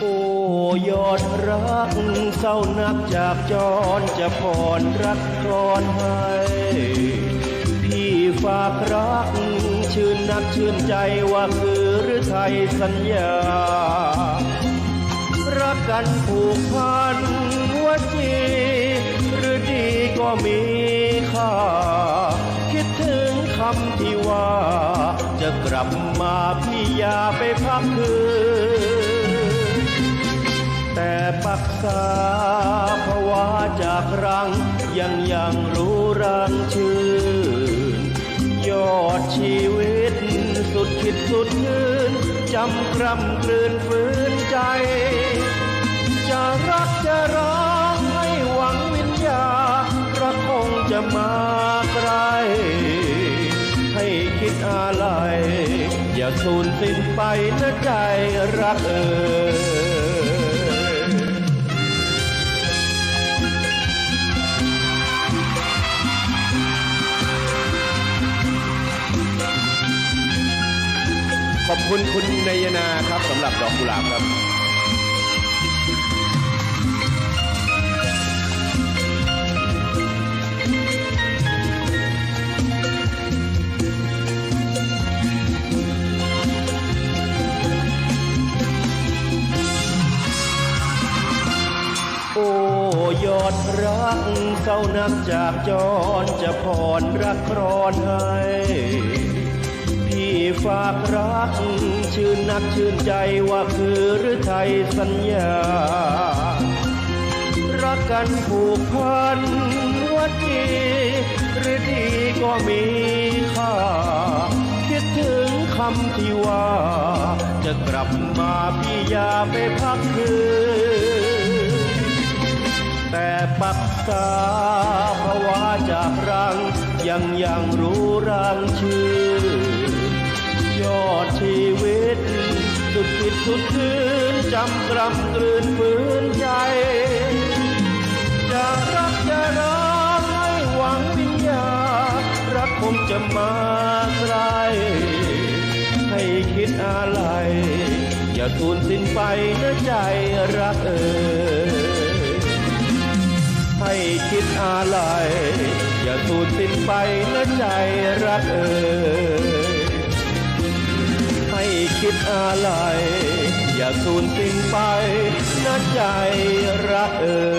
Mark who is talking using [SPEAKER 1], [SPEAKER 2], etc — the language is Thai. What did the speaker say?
[SPEAKER 1] โอ้ยอดรักเศร้านักจากจรจะผ่อนรักกรอนให้พี่ฝากรัก ชื่นนักชื่นใจว่าคือหรือไทยสัญญา รักกันผูกพันหัวจีหรือดีก็มีค่า คิดถึงคำที่ว่า จะกลับมาพี่อย่าไปพักคืน ปักษาภาวะจากรัง ยังยังรู้รังชื่น ยอดชีวิต สุดคิดสุดยืนจำกรำกลืนฝืนใจ จะรักจะร้องให้หวังวิญญารักคงจะมาไกล ให้คิดอะไร อย่าสูญสิ้นไปนะใจรักเอ่ย ขอบคุณคุณนายนาครับสำหรับดอกกุหลาบครับ โอ้ยอดรักเศร้านักจากจรจะผ่อนรักครอนให้ ฝากรัก ชื่นนักชื่นใจว่าคือหรือไทยสัญญา รักกันผูกพันวัดจีหรือดีก็มีค่า คิดถึงคำที่ว่า จะกลับมาพี่ยาไปพักคืนแต่ปักษาภาวะจากรังยังยังรู้รังชื่อ ยอดชีวิต สุดคิดสุดคืนจำกรำกลืนฝืนใจจะรักจะร้องให้หวังวิญญารักคงจะมาไกลให้คิดอะไร อย่าสูญสิ้นไปนะใจรักเอ่ยให้คิดอะไร อย่าสูญสิ้นไปนะใจรักเอ่ย คิดอะไร อย่าสูญสิ้นไปนะใจรักเออ